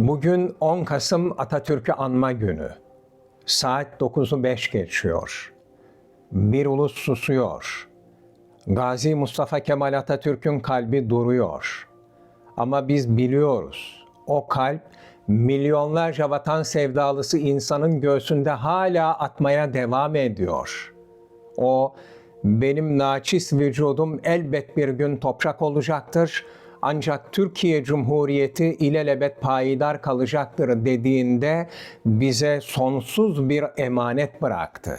Bugün 10 Kasım Atatürk'ü anma günü. Saat 9'u 5 geçiyor. Bir ulus susuyor. Gazi Mustafa Kemal Atatürk'ün kalbi duruyor. Ama biz biliyoruz. O kalp milyonlarca vatan sevdalısı insanın göğsünde hala atmaya devam ediyor. O benim naçiz vücudum elbet bir gün toprak olacaktır. Ancak Türkiye Cumhuriyeti ilelebet payidar kalacaktır dediğinde bize sonsuz bir emanet bıraktı.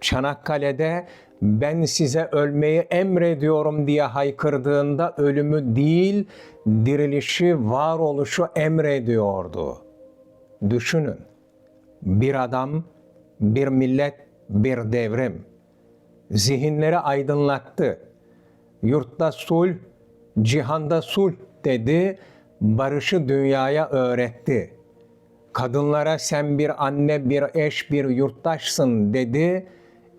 Çanakkale'de ben size ölmeyi emrediyorum diye haykırdığında ölümü değil, dirilişi, varoluşu emrediyordu. Düşünün, bir adam, bir millet, bir devrim. Zihinleri aydınlattı. Yurtta sulh, cihanda sulh dedi, barışı dünyaya öğretti. Kadınlara sen bir anne, bir eş, bir yurttaşsın dedi,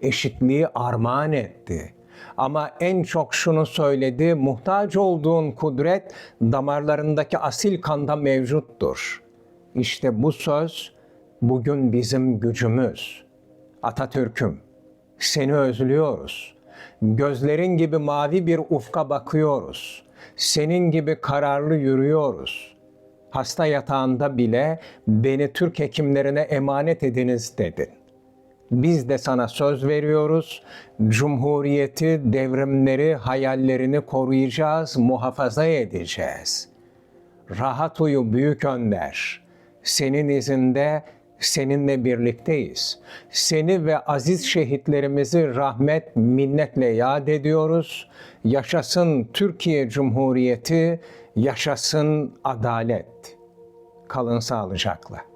eşitliği armağan etti. Ama en çok şunu söyledi, muhtaç olduğun kudret damarlarındaki asil kanda mevcuttur. İşte bu söz bugün bizim gücümüz. Atatürk'üm, seni özlüyoruz. Gözlerin gibi mavi bir ufka bakıyoruz. Senin gibi kararlı yürüyoruz. Hasta yatağında bile beni Türk hekimlerine emanet ediniz dedin. Biz de sana söz veriyoruz. Cumhuriyeti, devrimleri, hayallerini koruyacağız, muhafaza edeceğiz. Rahat uyu büyük önder. Senin izinde seninle birlikteyiz. Seni ve aziz şehitlerimizi rahmet, minnetle yad ediyoruz. Yaşasın Türkiye Cumhuriyeti, yaşasın adalet. Kalın sağlıcakla.